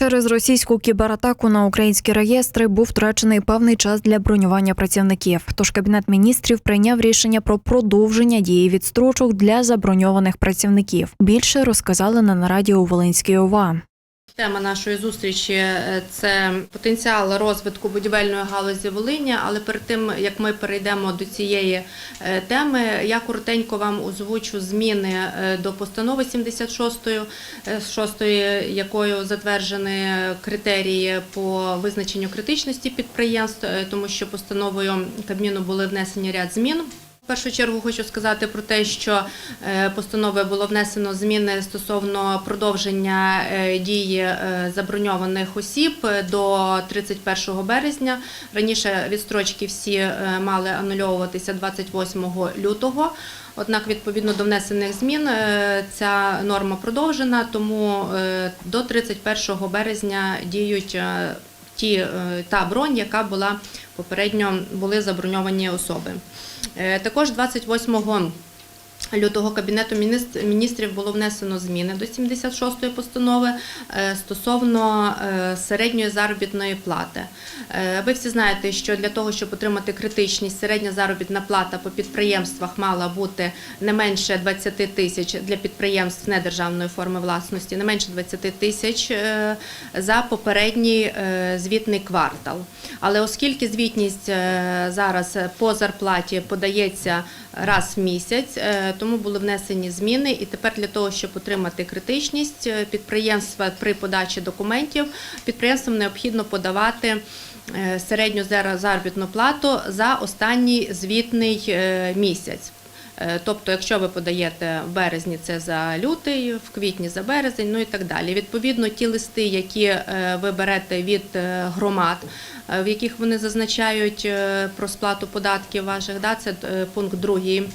Через російську кібератаку на українські реєстри був втрачений певний час для бронювання працівників. Тож кабінет міністрів прийняв рішення про продовження дії відстрочок для заброньованих працівників. Більше розказали на нараді у Волинській ОВА. Тема нашої зустрічі е, це потенціал розвитку будівельної галузі Волині. Але перед тим як ми перейдемо до цієї е, теми, я коротенько вам озвучу зміни е, до постанови 76, е, 6, якою затверджені критерії по визначенню критичності підприємств, тому що постановою Кабміну були внесені ряд змін. В першу чергу хочу сказати про те, що е, постановою було внесено зміни стосовно продовження е, дії е, заброньованих осіб до 31 березня. Раніше відстрочки всі мали анульовуватися 28 лютого. Однак, відповідно до внесених змін, ця норма продовжена, тому до 31 березня діють ті, е, та бронь, яка була попередньо були заброньовані особи. Е, Також 28 лютого Кабінету міністрів було внесено зміни до 76-ї постанови е, стосовно е, середньої заробітної плати. Е, Ви всі знаєте, що для того, щоб отримати критичність, середня заробітна плата по підприємствах мала бути не менше 20 тисяч для підприємств недержавної форми власності, не менше 20 тисяч за попередній звітний квартал. Але оскільки звітність зараз по зарплаті подається раз в місяць, тому були внесені зміни. І тепер для того, щоб отримати критичність е, підприємства при подачі документів, підприємствам необхідно подавати е, середню заробітну плату за останній звітний е, місяць. Тобто, якщо ви подаєте в березні, це за лютий, в квітні за березень, ну і так далі. Відповідно, ті листи, які ви берете від громад, в яких вони зазначають про сплату податків ваших, да, це пункт другий.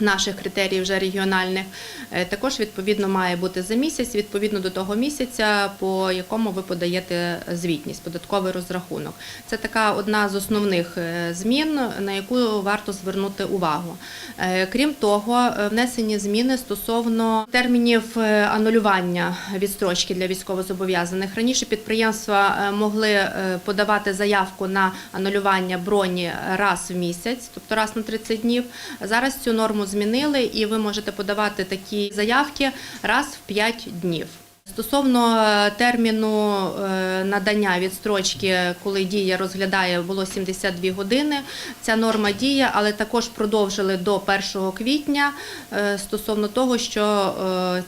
Наших критеріїв вже регіональних Е, також відповідно має бути за місяць, відповідно до того місяця, по якому ви подаєте звітність, податковий розрахунок. Це така одна з основних е, змін, на яку варто звернути увагу. Е, Крім того, внесені зміни стосовно термінів анулювання відстрочки для військовозобов'язаних. Раніше підприємства могли подавати заявку на анулювання броні раз в місяць, тобто раз на 30 днів. Зараз цю норму змінили, і ви можете подавати такі заявки раз в 5 днів. Стосовно е, терміну е, надання відстрочки, коли дія розглядає, було 72 години. Ця норма діє, але також продовжили до 1 квітня е, стосовно того, що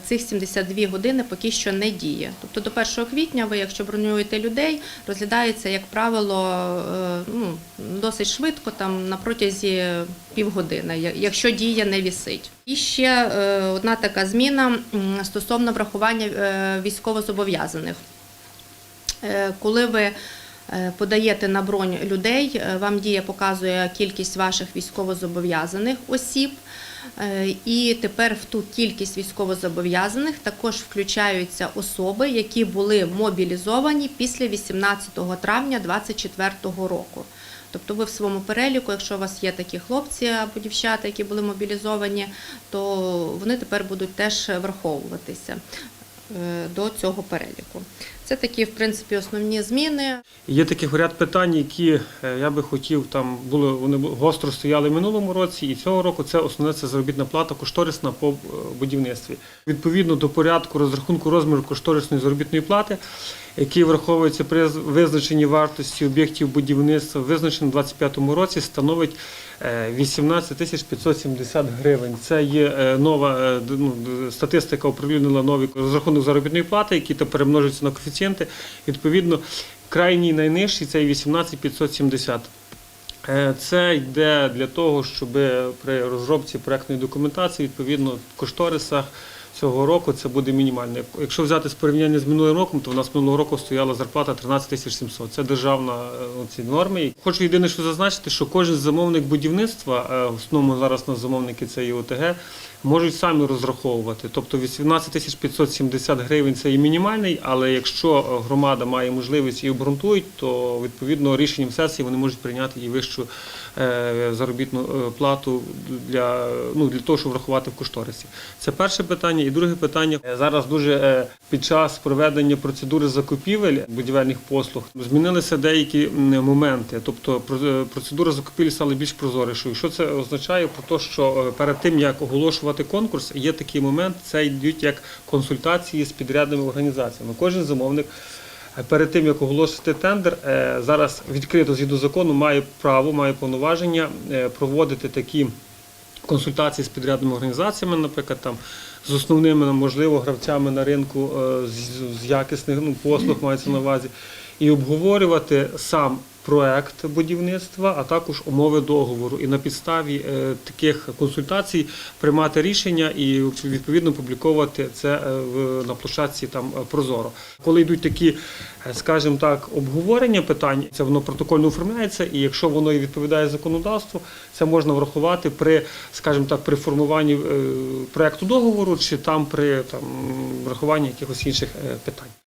цих 72 години поки що не діє. Тобто до 1 квітня ви, якщо бронюєте людей, розглядається, як правило, ну, досить швидко, там на протязі півгодини, якщо дія не вісить. І ще е, одна така зміна стосовно врахування е, військовозобов'язаних. Е, Коли ви подаєте на бронь людей, е, вам дія показує кількість ваших військовозобов'язаних осіб. Е, І тепер в ту кількість військовозобов'язаних також включаються особи, які були мобілізовані після 18 травня 2024 року. Тобто ви в своєму переліку, якщо у вас є такі хлопці або дівчата, які були мобілізовані, то вони тепер будуть теж враховуватися е, до цього переліку. Це такі, в принципі, основні зміни. Є таких ряд питань, які е, я би хотів там були вони гостро стояли в минулому році, і цього року це основне це заробітна плата кошторисна по е, будівництві. Відповідно до порядку розрахунку розміру кошторисної заробітної плати, який враховується при визначенні вартості об'єктів будівництва, визначений у 2025 році, становить е, 18 тисяч 570 гривень. Це є е, нова е, ну, статистика оприлюднила новий розрахунок заробітної плати, який тепер множиться на коефіцієнти. Відповідно, крайній найнижчий це 18 570. Е, Це йде для того, щоб при розробці проектної документації, відповідно, в кошторисах цього року це буде мінімально. Якщо взяти з порівняння з минулим роком, то в нас минулого року стояла зарплата 13 тисяч 700. Це державна е, ці норми. Хочу єдине, що зазначити, що кожен замовник будівництва, е, в основному зараз на замовники це і ОТГ, можуть самі розраховувати. Тобто 18 тисяч 570 гривень це і мінімальний, але якщо е, громада має можливість і обґрунтують, то відповідно рішенням сесії вони можуть прийняти і вищу е, заробітну е, плату для, ну, для того, щоб врахувати в кошторисі. Це перше питання. І друге питання зараз дуже під час проведення процедури закупівель будівельних послуг змінилися деякі моменти. Тобто про- процедура закупівель стала більш прозорішою. Що це означає? Про те, що перед тим як оголошувати конкурс, є такий момент, це йдуть як консультації з підрядними організаціями. Кожен замовник. е, Перед тим як оголосити тендер, е, зараз відкрито згідно закону має право, має повноваження е, проводити такі консультації з підрядними організаціями, наприклад, там з основними можливо гравцями на ринку з якісних ну, послуг мається на увазі, і обговорювати сам проект будівництва, а також умови договору. І на підставі е, таких консультацій приймати рішення і відповідно публіковувати це е, на площадці там е, Прозоро. Коли йдуть такі, скажімо так, обговорення питань, це воно протокольно оформляється, і якщо воно і відповідає законодавству, це можна врахувати при, скажімо так, при формуванні проекту договору чи там при там врахуванні якихось інших питань.